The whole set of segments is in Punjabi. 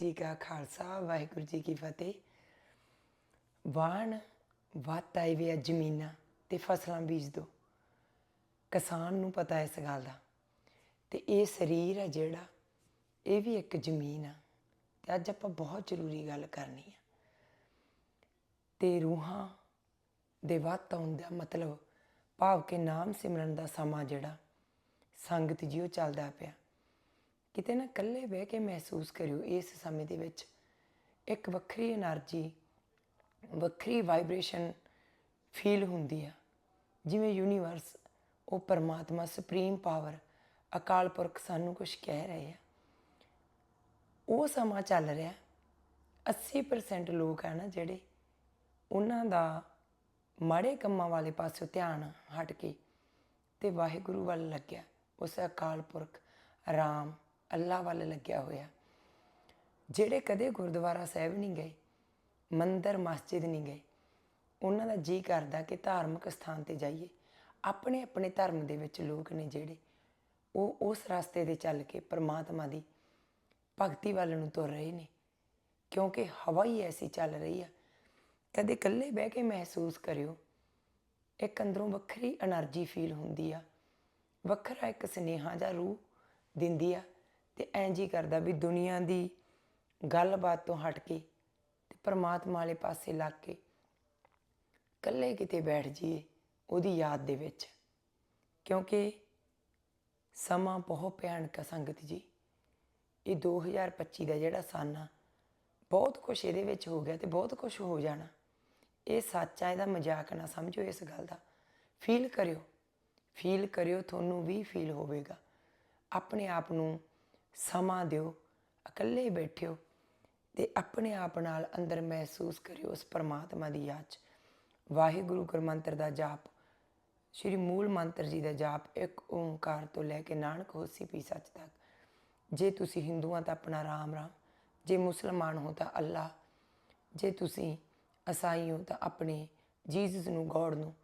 ਜੀ ਕਾ ਖਾਲਸਾ, ਵਾਹਿਗੁਰੂ ਜੀ ਕੀ ਫਤਿਹ। ਵਾਣ ਵੱਤ ਆਈ ਵੇ ਜ਼ਮੀਨਾਂ ਤੇ ਫਸਲਾਂ ਬੀਜ ਦੋ। ਕਿਸਾਨ ਨੂੰ ਪਤਾ ਇਸ ਗੱਲ ਦਾ ਤੇ ਇਹ ਸਰੀਰ ਹੈ ਜਿਹੜਾ, ਇਹ ਵੀ ਇੱਕ ਜ਼ਮੀਨ ਆ ਤੇ ਅੱਜ ਆਪਾਂ ਬਹੁਤ ਜ਼ਰੂਰੀ ਗੱਲ ਕਰਨੀ ਆ। ਤੇ ਰੂਹਾਂ ਦੇ ਵੱਤ ਆਉਣ ਦਾ ਮਤਲਬ ਭਾਵ ਕਿ ਨਾਮ ਸਿਮਰਨ ਦਾ ਸਮਾਂ ਜਿਹੜਾ ਸੰਗਤ ਜਿਉ ਚੱਲਦਾ ਪਿਆ। ਕਿਤੇ ਨਾ ਇਕੱਲੇ ਬਹਿ ਕੇ ਮਹਿਸੂਸ ਕਰਿਓ ਇਸ ਸਮੇਂ ਦੇ ਵਿੱਚ। ਇੱਕ ਵੱਖਰੀ એનર્ਜੀ ਵੱਖਰੀ ਵਾਈਬ੍ਰੇਸ਼ਨ ਫੀਲ ਹੁੰਦੀ ਆ। ਜਿਵੇਂ ਯੂਨੀਵਰਸ ਉਹ ਪਰਮਾਤਮਾ ਸੁਪਰੀਮ ਪਾਵਰ ਅਕਾਲ ਪੁਰਖ ਸਾਨੂੰ ਕੁਝ ਕਹਿ ਰਹੇ ਆ। ਉਹ ਸਮਾਂ ਚੱਲ ਰਿਹਾ। 80% ਲੋਕ ਆ ਨਾ ਜਿਹੜੇ ਉਹਨਾਂ ਦਾ ਮਾੜੇ ਕੰਮਾਂ ਵਾਲੇ ਪਾਸੇ ਧਿਆਨ ਹਟ ਕੇ ਤੇ ਵਾਹਿਗੁਰੂ ਵੱਲ ਲੱਗਿਆ। ਉਸ ਅਕਾਲ ਪੁਰਖ, ਰਾਮ ਅੱਲਾ ਵੱਲ ਲੱਗਿਆ ਹੋਇਆ। ਜਿਹੜੇ ਕਦੇ ਗੁਰਦੁਆਰਾ ਸਾਹਿਬ ਨਹੀਂ ਗਏ, ਮੰਦਰ, ਮਸਜਿਦ ਨਹੀਂ ਗਏ, ਉਹਨਾਂ ਦਾ ਜੀ ਕਰਦਾ ਕਿ ਧਾਰਮਿਕ ਸਥਾਨ ਤੇ ਜਾਈਏ। ਆਪਣੇ ਆਪਣੇ ਧਰਮ ਦੇ ਵਿੱਚ ਲੋਕ ਨੇ ਜਿਹੜੇ, ਉਹ ਉਸ ਰਸਤੇ ਤੇ ਚੱਲ ਕੇ ਪਰਮਾਤਮਾ ਦੀ ਭਗਤੀ ਵੱਲ ਨੂੰ ਤੁਰ ਰਹੇ ਨੇ। ਕਿਉਂਕਿ ਹਵਾ ਹੀ ਐਸੀ ਚੱਲ ਰਹੀ ਆ। ਕਦੇ ਇਕੱਲੇ ਬਹਿ ਕੇ ਮਹਿਸੂਸ ਕਰਿਓ, ਇੱਕ ਅੰਦਰੋਂ ਵੱਖਰੀ એનર્ਜੀ ਫੀਲ ਹੁੰਦੀ ਆ। ਵੱਖਰਾ ਇੱਕ ਸਨੇਹਾ ਜਾਂ ਰੂਹ ਦਿੰਦੀ ਆ। ਤੇ ਐਂ ਜੀ ਕਰਦਾ ਵੀ ਦੁਨੀਆ ਦੀ ਗੱਲਬਾਤ ਤੋਂ ਹਟ ਕੇ ਤੇ ਪਰਮਾਤਮਾ ਵਾਲੇ ਪਾਸੇ ਲੱਗ ਕੇ ਇਕੱਲੇ ਕਿਤੇ ਬੈਠ ਜਾਈਏ ਉਹਦੀ ਯਾਦ ਦੇ ਵਿੱਚ। ਕਿਉਂਕਿ ਸਮਾਂ ਬਹੁਤ ਭਿਆਨਕ ਆ ਸੰਗਤ ਜੀ। ਇਹ 2025 ਦਾ ਜਿਹੜਾ ਸਾਲ ਆ ਬਹੁਤ ਕੁਝ ਇਹਦੇ ਵਿੱਚ ਹੋ ਗਿਆ ਤੇ ਬਹੁਤ ਕੁਝ ਹੋ ਜਾਣਾ। ਇਹ ਸੱਚ ਆ, ਇਹਦਾ ਮਜ਼ਾਕ ਨਾ ਸਮਝੋ ਇਸ ਗੱਲ ਦਾ। ਫੀਲ ਕਰਿਓ। ਫੀਲ ਕਰਿਓ, ਤੁਹਾਨੂੰ ਵੀ ਫੀਲ ਹੋਵੇਗਾ। ਆਪਣੇ ਆਪ ਨੂੰ ਸਮਾਂ ਦਿਓ, ਇਕੱਲੇ ਬੈਠਿਓ ਤੇ ਆਪਣੇ ਆਪ ਨਾਲ ਅੰਦਰ ਮਹਿਸੂਸ ਕਰਿਓ ਉਸ ਪਰਮਾਤਮਾ ਦੀ ਯਾਦ 'ਚ। ਵਾਹਿਗੁਰੂ ਗੁਰਮੰਤਰ ਦਾ ਜਾਪ, ਸ਼੍ਰੀ ਮੂਲ ਮੰਤਰ ਜੀ ਦਾ ਜਾਪ ਇੱਕ ਓੰਕਾਰ ਤੋਂ ਲੈ ਕੇ ਨਾਨਕ ਹੋਸੀ ਪੀ ਸੱਚ ਤੱਕ। ਜੇ ਤੁਸੀਂ ਹਿੰਦੂਆਂ ਤਾਂ ਆਪਣਾ ਰਾਮ ਰਾਮ, ਜੇ ਮੁਸਲਮਾਨ ਹੋ ਤਾਂ ਅੱਲਾ, ਜੇ ਤੁਸੀਂ ਅਸਾਈ ਹੋ ਤਾਂ ਆਪਣੇ ਜੀਸਸ ਨੂੰ, ਗੋਡ ਨੂੰ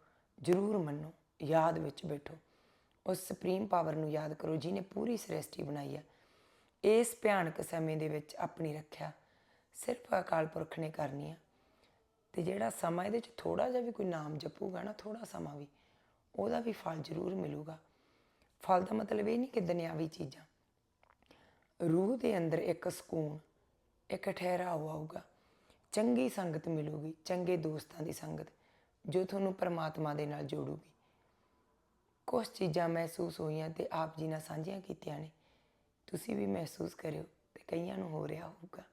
ਜ਼ਰੂਰ ਮੰਨੋ, ਯਾਦ ਵਿੱਚ ਬੈਠੋ। ਉਸ ਸੁਪਰੀਮ ਪਾਵਰ ਨੂੰ ਯਾਦ ਕਰੋ ਜਿਹਨੇ ਪੂਰੀ ਸ੍ਰਿਸ਼ਟੀ ਬਣਾਈ ਹੈ ਇਸ ਭਿਆਨਕ ਸਮੇਂ ਦੇ ਵਿੱਚ ਆਪਣੀ ਰੱਖਿਆ ਸਿਰਫ ਅਕਾਲ ਪੁਰਖ ਨੇ ਕਰਨੀ ਆ। ਤੇ ਜਿਹੜਾ ਸਮਾਂ ਇਹਦੇ ਚ ਥੋੜਾ ਜਿਹਾ ਵੀ ਕੋਈ ਨਾਮ ਜਪੂਗਾ ਨਾ ਥੋੜਾ ਸਮਾਂ ਵੀ, ਉਹਦਾ ਵੀ ਫਲ ਜ਼ਰੂਰ ਮਿਲੂਗਾ। ਫਲ ਦਾ ਮਤਲਬ ਇਹ ਨਹੀਂ ਕਿ ਦੁਨਿਆਵੀ ਚੀਜ਼ਾਂ। ਰੂਹ ਦੇ ਅੰਦਰ ਇੱਕ ਸਕੂਨ, ਇੱਕ ਠਹਿਰਾਓ ਆਊਗਾ। ਚੰਗੀ ਸੰਗਤ ਮਿਲੂਗੀ, ਚੰਗੇ ਦੋਸਤਾਂ ਦੀ ਸੰਗਤ, ਜੋ ਤੁਹਾਨੂੰ ਪਰਮਾਤਮਾ ਦੇ ਨਾਲ ਜੋੜੂਗੀ। ਕੁਝ ਚੀਜ਼ਾਂ ਮਹਿਸੂਸ ਹੋਈਆਂ ਤੇ ਆਪ ਜੀ ਨਾਲ ਸਾਂਝੀਆਂ ਕੀਤੀਆਂ ਨੇ। ਤੁਸੀਂ ਵੀ ਮਹਿਸੂਸ ਕਰਿਓ ਤੇ ਕਈਆਂ ਨੂੰ ਹੋ ਰਿਹਾ ਹੋਊਗਾ।